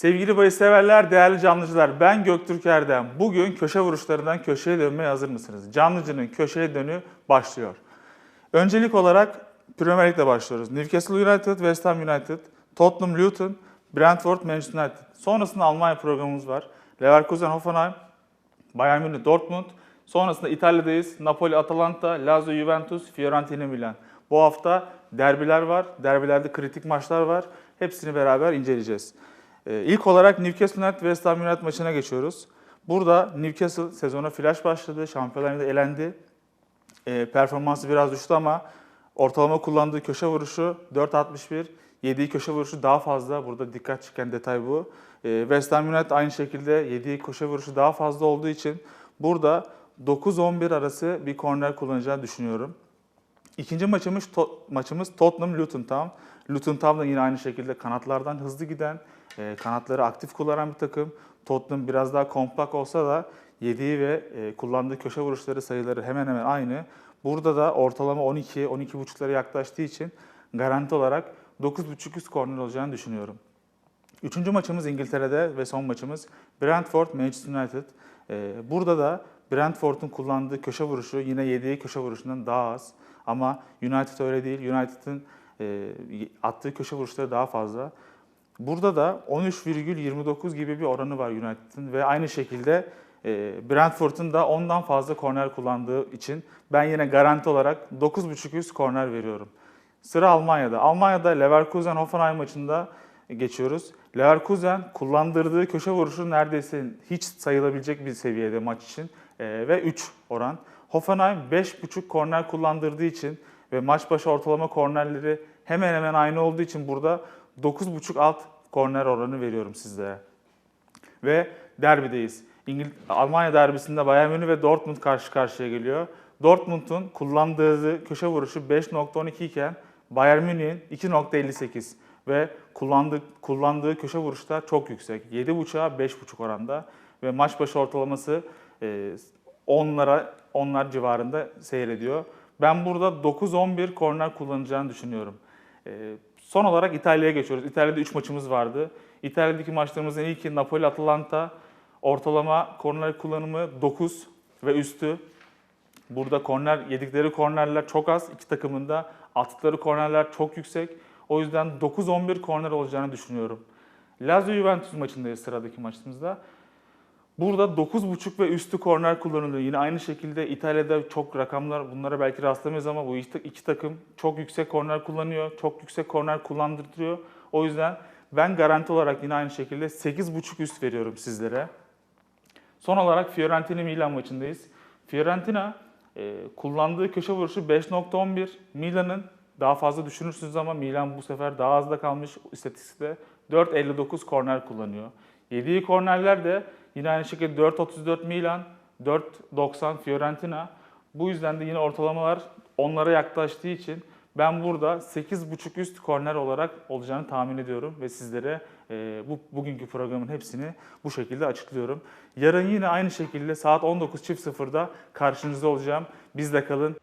Sevgili bahis severler, değerli canlıcılar, ben Göktürk Erdem. Bugün köşe vuruşlarından köşeye dönmeye hazır mısınız? Canlıcının köşeye dönü başlıyor. Öncelik olarak Premier Lig'le başlıyoruz. Newcastle United, West Ham United, Tottenham Luton, Brentford Manchester United. Sonrasında Almanya programımız var. Leverkusen Hoffenheim, Bayern Münih Dortmund. Sonrasında İtalya'dayız. Napoli Atalanta, Lazio Juventus, Fiorentina Milan. Bu hafta derbiler var. Derbilerde kritik maçlar var. Hepsini beraber inceleyeceğiz. Ee, İlk olarak Newcastle United West Ham United maçına geçiyoruz. Burada Newcastle sezona flash başladı. Şampiyonlar Ligi'nde elendi. Ee, performansı biraz düştü ama ortalama kullandığı köşe vuruşu 4.61. Yediği köşe vuruşu daha fazla. Burada dikkat çeken detay bu. Ee, West Ham United aynı şekilde yediği köşe vuruşu daha fazla olduğu için burada 9-11 arası bir korner kullanacağını düşünüyorum. İkinci maçımız To- maçımız Tottenham Luton Town. Luton Town da yine aynı şekilde kanatlardan hızlı giden, e, kanatları aktif kullanan bir takım. Tottenham biraz daha kompakt olsa da yediği ve e, kullandığı köşe vuruşları sayıları hemen hemen aynı. Burada da ortalama 12 12.5'lara yaklaştığı için garanti olarak 9.5 üst korner olacağını düşünüyorum. Üçüncü maçımız İngiltere'de ve son maçımız Brentford Manchester United. Ee, burada da Brentford'un kullandığı köşe vuruşu yine yediği köşe vuruşundan daha az. Ama United öyle değil. United'ın e, attığı köşe vuruşları daha fazla. Burada da 13,29 gibi bir oranı var United'ın ve aynı şekilde e, Brentford'un da ondan fazla korner kullandığı için ben yine garanti olarak 9.5 üst korner veriyorum. Sıra Almanya'da. Almanya'da Leverkusen Hoffenheim maçında geçiyoruz. Leverkusen kullandırdığı köşe vuruşu neredeyse hiç sayılabilecek bir seviyede maç için Ee, ve 3 oran. Hoffenheim 5.5 korner kullandırdığı için ve maç başı ortalama kornerleri hemen hemen aynı olduğu için burada 9.5 alt korner oranı veriyorum sizlere. Ve derbideyiz. İngil Almanya derbisinde Bayern Münih ve Dortmund karşı karşıya geliyor. Dortmund'un kullandığı köşe vuruşu 5.12 iken Bayern Münih'in 2.58 ve kullandığı, kullandığı köşe vuruşta çok yüksek. 7.5'a 5.5 oranda ve maç başı ortalaması e, 10'lara 10'lar civarında seyrediyor. Ben burada 9-11 korner kullanacağını düşünüyorum. E, son olarak İtalya'ya geçiyoruz. İtalya'da 3 maçımız vardı. İtalya'daki maçlarımızın ilki Napoli-Atalanta. Ortalama korner kullanımı 9 ve üstü. Burada korner yedikleri kornerler çok az. İki takımın da attıkları kornerler çok yüksek. O yüzden 9-11 korner olacağını düşünüyorum. Lazio Juventus maçındayız sıradaki maçımızda. Burada 9.5 ve üstü korner kullanılıyor. Yine aynı şekilde İtalya'da çok rakamlar bunlara belki rastlamıyoruz ama bu iki takım çok yüksek korner kullanıyor. Çok yüksek korner kullandırtıyor. O yüzden ben garanti olarak yine aynı şekilde 8.5 üst veriyorum sizlere. Son olarak Fiorentina Milan maçındayız. Fiorentina e, kullandığı köşe vuruşu 5.11. Milan'ın daha fazla düşünürsünüz ama Milan bu sefer daha az da kalmış istatistikte. 4.59 korner kullanıyor. Yediği kornerler de yine aynı şekilde 4.34 Milan, 4.90 Fiorentina. Bu yüzden de yine ortalamalar onlara yaklaştığı için ben burada 8.5 üst korner olarak olacağını tahmin ediyorum ve sizlere e, bu bugünkü programın hepsini bu şekilde açıklıyorum. Yarın yine aynı şekilde saat 19.00'da karşınızda olacağım. Bizle kalın.